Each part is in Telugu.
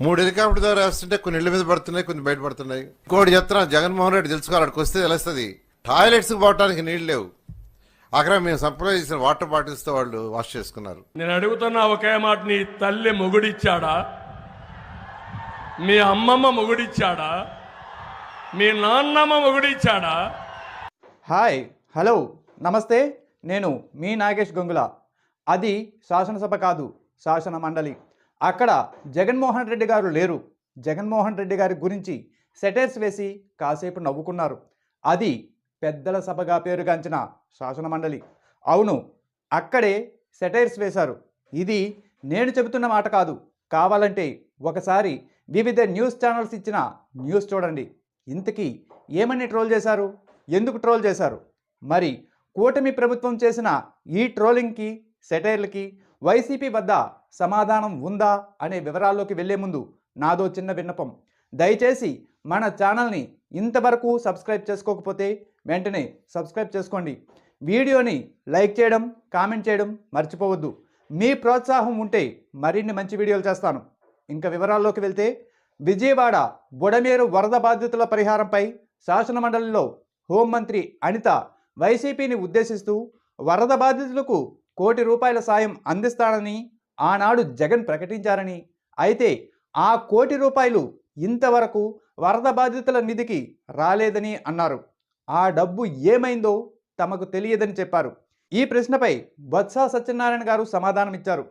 మూడు హెలికాప్టర్ ద్వారా వేస్తుంటే కొన్ని ఇళ్ళ మీద పడుతున్నాయి కొన్ని బయట పడుతున్నాయి. ఇంకోటి చెప్తున్నా జగన్మోహన్ రెడ్డి తెలుసుకోవాలి అక్కడికి వస్తే తెలుస్తుంది. టాయిలెట్స్ పోవడానికి నీళ్ళు లేవు. అక్కడ మేము సప్లై చేసిన వాటర్ బాటిల్స్తో వాళ్ళు వాష్ చేసుకున్నారు. నేను అడుగుతున్నా ఒకే మాట నీ తల్లి మొగుడిచ్చాడా? మీ అమ్మమ్మ మొగుడిచ్చాడా? మీ నాన్నమ్మ మొగుడిచ్చాడా? హాయ్ హలో నమస్తే నేను మీ నాగేష్ గంగుల. అది శాసనసభ కాదు శాసన మండలి. అక్కడ జగన్మోహన్ రెడ్డి గారు లేరు. జగన్మోహన్ రెడ్డి గారి గురించి సెటైర్స్ వేసి కాసేపు నవ్వుకున్నారు. అది పెద్దల సభగా పేరుగాంచిన శాసన మండలి. అవును అక్కడే సెటైర్స్ వేశారు. ఇది నేను చెబుతున్న మాట కాదు. కావాలంటే ఒకసారి వివిధ న్యూస్ ఛానల్స్ ఇచ్చిన న్యూస్ చూడండి. ఇంతకీ ఏమని ట్రోల్ చేశారు? ఎందుకు ట్రోల్ చేశారు? మరి కూటమి ప్రభుత్వం చేసిన ఈ ట్రోలింగ్కి సెటైర్లకి వైసీపీ వద్ద సమాధానం ఉందా అనే వివరాల్లోకి వెళ్ళే ముందు నాదో చిన్న విన్నపం. దయచేసి మన ఛానల్ని ఇంతవరకు సబ్స్క్రైబ్ చేసుకోకపోతే వెంటనే సబ్స్క్రైబ్ చేసుకోండి. వీడియోని లైక్ చేయడం కామెంట్ చేయడం మర్చిపోవద్దు. మీ ప్రోత్సాహం ఉంటే మరిన్ని మంచి వీడియోలు చేస్తాను. ఇంకా వివరాల్లోకి వెళ్తే విజయవాడ బుడమేరు వరద బాధితుల పరిహారంపై శాసనమండలిలో హోంమంత్రి అనిత వైసీపీని ఉద్దేశిస్తూ వరద బాధితులకు కోటి రూపాయల సాయం అందిస్తానని ఆనాడు జగన్ ప్రకటించారని. అయితే ఆ కోటి రూపాయలు ఇంతవరకు వరద బాధితుల నిధికి రాలేదని అన్నారు. ఆ డబ్బు ఏమైందో తమకు తెలియదని చెప్పారు. ఈ ప్రశ్నపై బొత్స సత్యనారాయణ గారు సమాధానమిచ్చారు.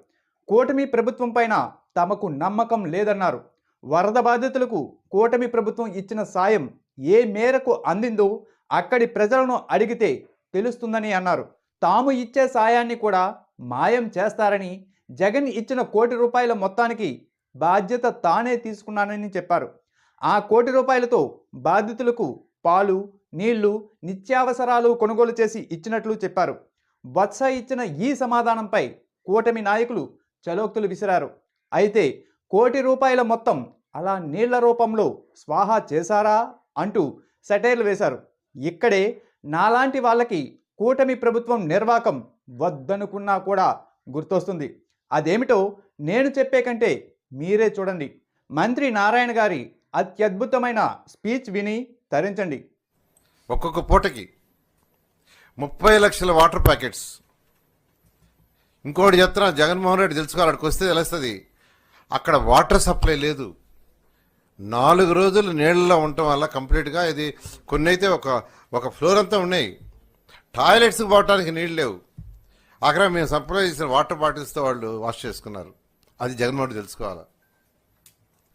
కూటమి ప్రభుత్వం పైన తమకు నమ్మకం లేదన్నారు. వరద బాధితులకు కూటమి ప్రభుత్వం ఇచ్చిన సాయం ఏ మేరకు అందిందో అక్కడి ప్రజలను అడిగితే తెలుస్తుందని అన్నారు. తాము ఇచ్చే సాయాన్ని కూడా మాయం చేస్తారని జగన్ ఇచ్చిన కోటి రూపాయల మొత్తానికి బాధ్యత తానే తీసుకున్నానని చెప్పారు. ఆ కోటి రూపాయలతో బాధితులకు పాలు నీళ్ళు నిత్యావసరాలు కొనుగోలు చేసి ఇచ్చినట్లు చెప్పారు. బొత్స ఇచ్చిన ఈ సమాధానంపై కూటమి నాయకులు చలోక్తులు విసిరారు. అయితే కోటి రూపాయల మొత్తం అలా నీళ్ళ రూపంలో స్వాహా చేశారా అంటూ సెటైర్లు వేశారు. ఇక్కడే నాలాంటి వాళ్ళకి కూటమి ప్రభుత్వం నిర్వాకం వద్దనుకున్నా కూడా గుర్తొస్తుంది. అదేమిటో నేను చెప్పే కంటే మీరే చూడండి. మంత్రి నారాయణ గారి అత్యద్భుతమైన స్పీచ్ విని తరించండి. ఒక్కొక్క పూటకి ముప్పై లక్షల వాటర్ ప్యాకెట్స్. ఇంకోటి చెప్తున్నా జగన్మోహన్ రెడ్డి తెలుసుకోవాలి అక్కడికి వస్తే తెలుస్తుంది. అక్కడ వాటర్ సప్లై లేదు. నాలుగు రోజులు నీళ్ళలో ఉండటం వల్ల కంప్లీట్గా ఇది కొన్ని అయితే ఒక ఒక ఫ్లోర్ అంతా ఉన్నాయి. టాయిలెట్స్కి పోవడానికి నీళ్ళు లేవు. అక్కడ మేము సప్లై చేసిన వాటర్ బాటిల్స్తో వాళ్ళు వాష్ చేసుకున్నారు. అది జగన్మోహన్ తెలుసుకోవాలి?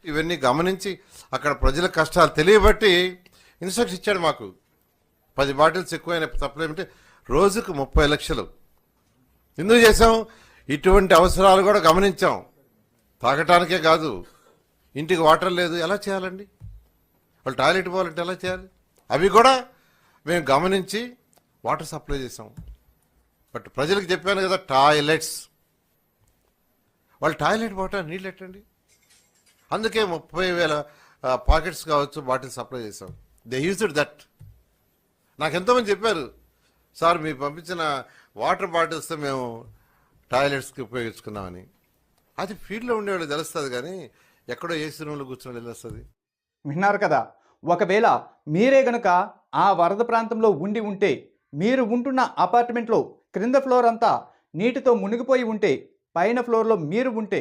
ఇవన్నీ గమనించి అక్కడ ప్రజల కష్టాలు తెలియబట్టి ఇన్స్ట్రక్షన్ ఇచ్చాడు మాకు. పది బాటిల్స్ ఎక్కువైన సప్లై అంటే రోజుకు ముప్పై లక్షలు. ఎందుకు చేసాం ఇటువంటి అవసరాలు కూడా గమనించాం. తాగటానికే కాదు. ఇంటికి వాటర్ లేదు. ఎలా చేయాలండి? వాళ్ళు టాయిలెట్ పోవాలంటే ఎలా చేయాలి? అవి కూడా మేము గమనించి వాటర్ సప్లై చేసాం బట్ ప్రజలకు చెప్పాను కదా టాయిలెట్స్. వాళ్ళు టాయిలెట్ వాటర్ నీళ్ళు ఎట్టండి? అందుకే ముప్పై వేల పాకెట్స్ కావచ్చు బాటిల్ సప్లై చేసాం దే యూజ్డ్ దట్ నాకు ఎంతోమంది చెప్పారు సార్ మీరు పంపించిన వాటర్ బాటిల్స్తో మేము టాయిలెట్స్కి ఉపయోగించుకున్నామని. అది ఫీల్డ్లో ఉండేవాళ్ళు తెలుస్తుంది కానీ ఎక్కడో ఏసీ రూమ్లో కూర్చుని తెలుస్తుంది. విన్నారు కదా ఒకవేళ మీరే గనుక ఆ వరద ప్రాంతంలో ఉండి ఉంటే మీరు ఉంటున్న అపార్ట్మెంట్లో క్రింద ఫ్లోర్ అంతా నీటితో మునిగిపోయి ఉంటే పైన ఫ్లోర్లో మీరు ఉంటే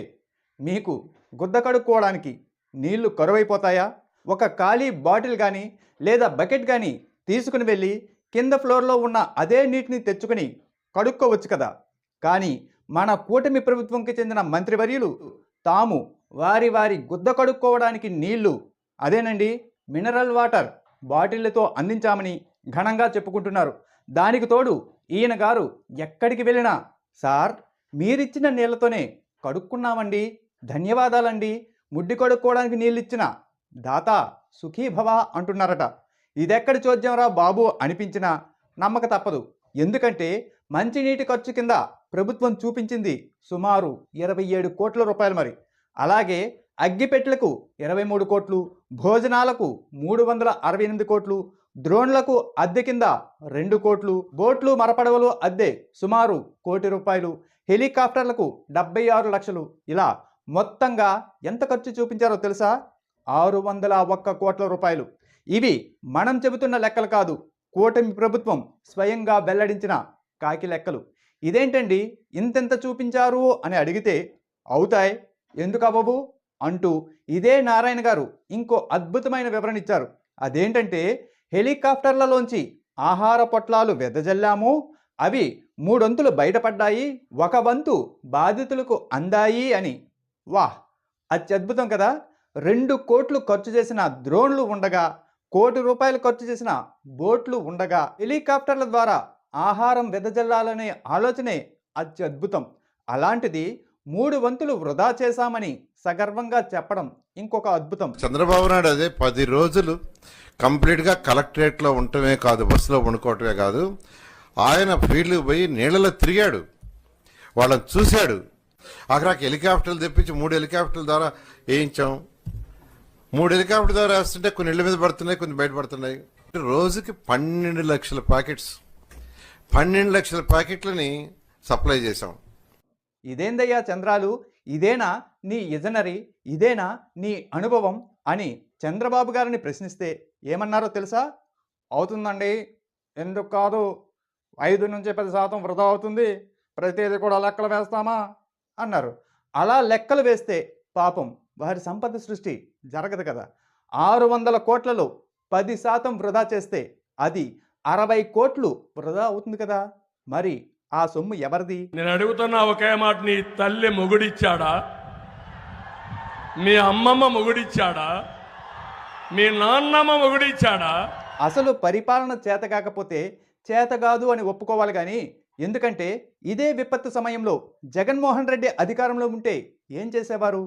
మీకు గుద్ద కడుక్కోవడానికి నీళ్ళు కరువైపోతాయా? ఒక ఖాళీ బాటిల్ కానీ లేదా బకెట్ కానీ తీసుకుని వెళ్ళి కింద ఫ్లోర్లో ఉన్న అదే నీటిని తెచ్చుకుని కడుక్కోవచ్చు కదా. కానీ మన కూటమి ప్రభుత్వంకి చెందిన మంత్రివర్యులు తాము వారి వారి గుద్ద కడుక్కోవడానికి నీళ్ళు అదేనండి మినరల్ వాటర్ బాటిళ్ళతో అందించామని ఘనంగా చెప్పుకుంటున్నారు. దానికి తోడు ఈయన గారు ఎక్కడికి వెళ్ళినా సార్ మీరిచ్చిన నీళ్ళతోనే కడుక్కున్నామండి. ధన్యవాదాలండి. ముడ్డి కడుక్కోవడానికి నీళ్ళు ఇచ్చిన దాత సుఖీభవ అంటున్నారట. ఇదెక్కడి చోద్యంరా బాబు అనిపించినా నమ్మక తప్పదు. ఎందుకంటే మంచినీటి ఖర్చు కింద ప్రభుత్వం చూపించింది సుమారు ఇరవై ఏడు కోట్ల రూపాయలు మరి. అలాగే అగ్గిపెట్టెలకు ఇరవై మూడు కోట్లు భోజనాలకు మూడు వందల అరవై ఎనిమిది కోట్లు డ్రోన్లకు అద్దె కింద రెండు కోట్లు బోట్లు మరపడవలు అద్దె సుమారు కోటి రూపాయలు హెలికాప్టర్లకు డెబ్బై ఆరు లక్షలు. ఇలా మొత్తంగా ఎంత ఖర్చు చూపించారో తెలుసా? ఆరు వందల ఒక్క కోట్ల రూపాయలు. ఇవి మనం చెబుతున్న లెక్కలు కాదు కూటమి ప్రభుత్వం స్వయంగా వెల్లడించిన కాకి లెక్కలు. ఇదేంటండి? ఇంతెంత చూపించారు అని అడిగితే అవుతాయి ఎందుకు అవ్వవు? అంటూ ఇదే నారాయణ గారు ఇంకో అద్భుతమైన వివరణ ఇచ్చారు. అదేంటంటే హెలికాప్టర్లలోంచి ఆహార పొట్లాలు వెదజల్లాము. అవి మూడొంతులు బయటపడ్డాయి. ఒక వంతు బాధితులకు అందాయి అని. వాహ్! అత్యద్భుతం కదా! రెండు కోట్లు ఖర్చు చేసిన డ్రోన్లు ఉండగా కోటి రూపాయలు ఖర్చు చేసిన బోట్లు ఉండగా హెలికాప్టర్ల ద్వారా ఆహారం వెదజల్లాలనే ఆలోచనే అత్యద్భుతం. అలాంటిది మూడు వంతులు వృధా చేశామని సగర్వంగా చెప్పడం ఇంకొక అద్భుతం. చంద్రబాబు నాయుడు అదే పది రోజులు కంప్లీట్గా కలెక్టరేట్లో ఉండటమే కాదు బస్సులో వండుకోవటమే కాదు. ఆయన ఫీల్డ్కి పోయి నీళ్ళలో తిరిగాడు. వాళ్ళని చూశాడు. అక్కడ హెలికాప్టర్లు తెప్పించి మూడు హెలికాప్టర్ల ద్వారా వేయించాం. మూడు హెలికాప్టర్ ద్వారా వేస్తుంటే కొన్ని ఇళ్ళ మీద పడుతున్నాయి కొన్ని బయట పడుతున్నాయి. రోజుకి పన్నెండు లక్షల ప్యాకెట్స్. పన్నెండు లక్షల ప్యాకెట్లని సప్లై చేశాం. ఇదేందయ్యా చంద్రాలు? ఇదేనా నీ ఇజనరీ? ఇదేనా నీ అనుభవం? అని చంద్రబాబు గారిని ప్రశ్నిస్తే ఏమన్నారో తెలుసా? అవుతుందండి. ఎందుకు కాదు? ఐదు నుంచి పది శాతం వృధా అవుతుంది. ప్రతిదీ కూడా లెక్కలు వేస్తామా? అన్నారు. అలా లెక్కలు వేస్తే పాపం వారి సంపద సృష్టి జరగదు కదా. ఆరు వందల కోట్లలో పది శాతం వృధా చేస్తే అది అరవై కోట్లు వృధా అవుతుంది కదా. మరి ఆ సొమ్ము ఎవరిది? నేను అడుగుతున్నా ఒకే మాట నీ తల్లి మొగుడిచ్చాడా? మీ అమ్మమ్మ మొగుడిచ్చాడా? మీ నాన్నమ్మ మొగుడిచ్చాడా? అసలు పరిపాలన చేత కాకపోతే చేత కాదు అని ఒప్పుకోవాలి కానీ ఎందుకంటే ఇదే విపత్తు సమయంలో జగన్మోహన్ రెడ్డి అధికారంలో ఉంటే ఏం చేసేవారు?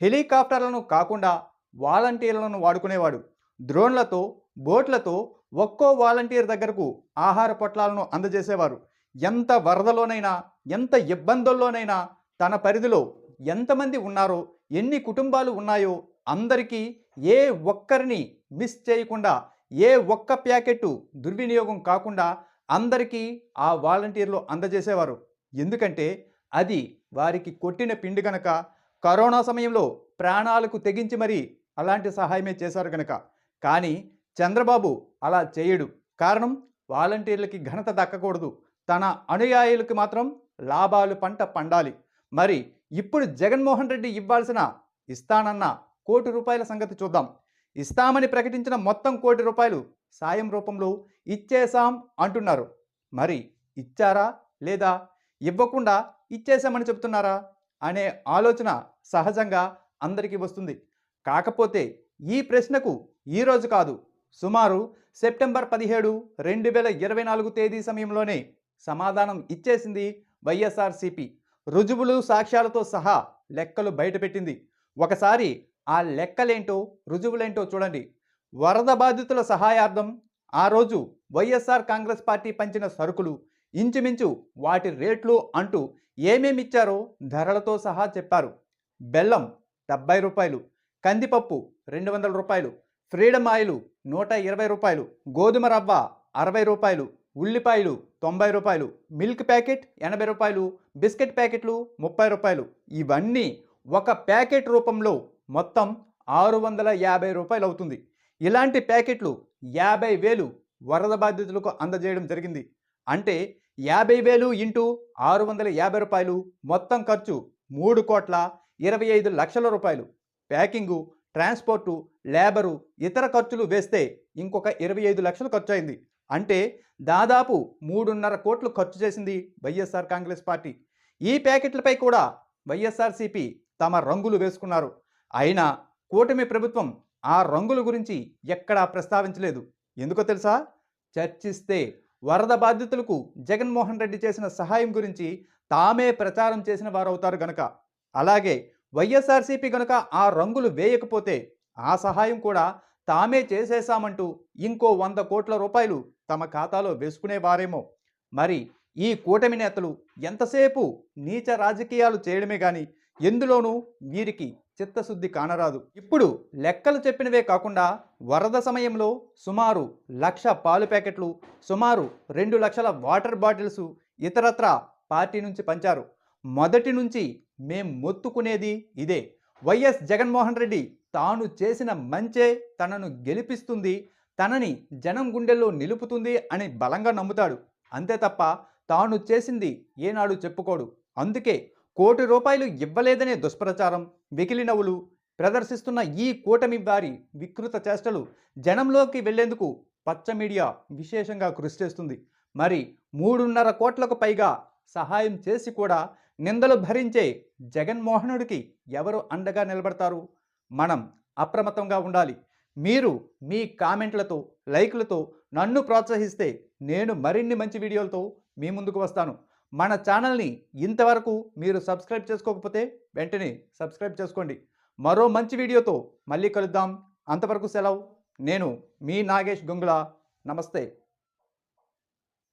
హెలికాప్టర్లను కాకుండా వాలంటీర్లను వాడుకునేవాడు. డ్రోన్లతో బోట్లతో ఒక్కో వాలంటీర్ దగ్గరకు ఆహార పొట్లాలను అందజేసేవారు. ఎంత వరదలోనైనా ఎంత ఇబ్బందుల్లోనైనా తన పరిధిలో ఎంతమంది ఉన్నారో ఎన్ని కుటుంబాలు ఉన్నాయో అందరికీ ఏ ఒక్కరిని మిస్ చేయకుండా ఏ ఒక్క ప్యాకెట్ దుర్వినియోగం కాకుండా అందరికీ ఆ వాలంటీర్లు అందజేసేవారు. ఎందుకంటే అది వారికి కొట్టిన పిండి గనక కరోనా సమయంలో ప్రాణాలకు తెగించి మరీ అలాంటి సహాయమే చేశారు గనక. కానీ చంద్రబాబు అలా చేయడు. కారణం వాలంటీర్లకి ఘనత దక్కకూడదు. తన అనుయాయులకు మాత్రం లాభాలు పంట పండాలి. మరి ఇప్పుడు జగన్మోహన్ రెడ్డి ఇవ్వాల్సిన ఇస్తానన్న కోటి రూపాయల సంగతి చూద్దాం. ఇస్తామని ప్రకటించిన మొత్తం కోటి రూపాయలు సాయం రూపంలో ఇచ్చేశాం అంటున్నారు. మరి ఇచ్చారా లేదా? ఇవ్వకుండా ఇచ్చేశామని చెప్తున్నారా అనే ఆలోచన సహజంగా అందరికీ వస్తుంది. కాకపోతే ఈ ప్రశ్నకు ఈరోజు కాదు. సుమారు సెప్టెంబర్ పదిహేడు రెండు వేల ఇరవై నాలుగు తేదీ సమయంలోనే సమాధానం ఇచ్చేసింది వైఎస్ఆర్సిపి. రుజువులు సాక్ష్యాలతో సహా లెక్కలు బయటపెట్టింది. ఒకసారి ఆ లెక్కలేంటో రుజువులేంటో చూడండి. వరద బాధితుల సహాయార్థం ఆ రోజు వైఎస్ఆర్ కాంగ్రెస్ పార్టీ పంచిన సరుకులు ఇంచుమించు వాటి రేట్లు అంటూ ఏమేమి ఇచ్చారో ధరలతో సహా చెప్పారు. బెల్లం డెబ్బై రూపాయలు కందిపప్పు రెండు వందల రూపాయలు ఫ్రీడమ్ ఆయిల్ నూట ఇరవై రూపాయలు గోధుమ రవ్వ అరవై రూపాయలు ఉల్లిపాయలు తొంభై రూపాయలు మిల్క్ ప్యాకెట్ ఎనభై రూపాయలు బిస్కెట్ ప్యాకెట్లు ముప్పై రూపాయలు. ఇవన్నీ ఒక ప్యాకెట్ రూపంలో మొత్తం ఆరు వందల యాభై రూపాయలు అవుతుంది. ఇలాంటి ప్యాకెట్లు యాభై వేలు వరద బాధితులకు అందజేయడం జరిగింది. అంటే యాభై వేలు ఇంటూ ఆరు వందల యాభై రూపాయలు మొత్తం ఖర్చు మూడు కోట్ల ఇరవై ఐదు లక్షల రూపాయలు. ప్యాకింగు ట్రాన్స్పోర్టు లేబరు ఇతర ఖర్చులు వేస్తే ఇంకొక ఇరవై ఐదు లక్షలు ఖర్చు అయింది అంటే దాదాపు మూడున్నర కోట్లు ఖర్చు చేసింది వైఎస్ఆర్ కాంగ్రెస్ పార్టీ. ఈ ప్యాకెట్లపై కూడా వైఎస్ఆర్సీపీ తమ రంగులు వేసుకున్నారు. అయినా కూటమి ప్రభుత్వం ఆ రంగుల గురించి ఎక్కడా ప్రస్తావించలేదు. ఎందుకో తెలుసా? చర్చిస్తే వరద బాధితులకు జగన్మోహన్ రెడ్డి చేసిన సహాయం గురించి తామే ప్రచారం చేసిన వారవుతారు గనక. అలాగే వైఎస్ఆర్సీపీ గనక ఆ రంగులు వేయకపోతే ఆ సహాయం కూడా తామే చేసేశామంటూ ఇంకో వంద కోట్ల రూపాయలు తమ ఖాతాలో వేసుకునేవారేమో. మరి ఈ కూటమి నేతలు ఎంతసేపు నీచ రాజకీయాలు చేయడమే కానీ ఎందులోనూ వీరికి చిత్తశుద్ధి కానరాదు. ఇప్పుడు లెక్కలు చెప్పినవే కాకుండా వరద సమయంలో సుమారు లక్ష పాలు ప్యాకెట్లు సుమారు రెండు లక్షల వాటర్ బాటిల్స్ ఇతరత్ర పార్టీ నుంచి పంచారు. మొదటి నుంచి మేం మొత్తుకునేది ఇదే. వైఎస్ జగన్మోహన్ రెడ్డి తాను చేసిన మంచే తనను గెలిపిస్తుంది తనని జనం గుండెల్లో నిలుపుతుంది అని బలంగా నమ్ముతాడు. అంతే తప్ప తాను చేసింది ఏనాడు చెప్పుకోడు. అందుకే కోటి రూపాయలు ఇవ్వలేదనే దుష్ప్రచారం వెకిలినవ్వులు ప్రదర్శిస్తున్న ఈ కూటమి వారి వికృత చేష్టలు జనంలోకి వెళ్ళేందుకు పచ్చ మీడియా విశేషంగా కృషి చేస్తుంది. మరి మూడున్నర కోట్లకు పైగా సహాయం చేసి కూడా నిందలు భరించే జగన్మోహనుడికి ఎవరు అండగా నిలబడతారు? మనం అప్రమత్తంగా ఉండాలి. మీరు మీ కామెంట్లతో లైక్లతో నన్ను ప్రోత్సహిస్తే నేను మరిన్ని మంచి వీడియోలతో మీ ముందుకు వస్తాను. మన ఛానల్ని ఇంతవరకు మీరు సబ్స్క్రైబ్ చేసుకోకపోతే వెంటనే సబ్స్క్రైబ్ చేసుకోండి. మరో మంచి వీడియోతో మళ్ళీ కలుద్దాం. అంతవరకు సెలవు. నేను మీ నాగేష్ గొంగుల. నమస్తే.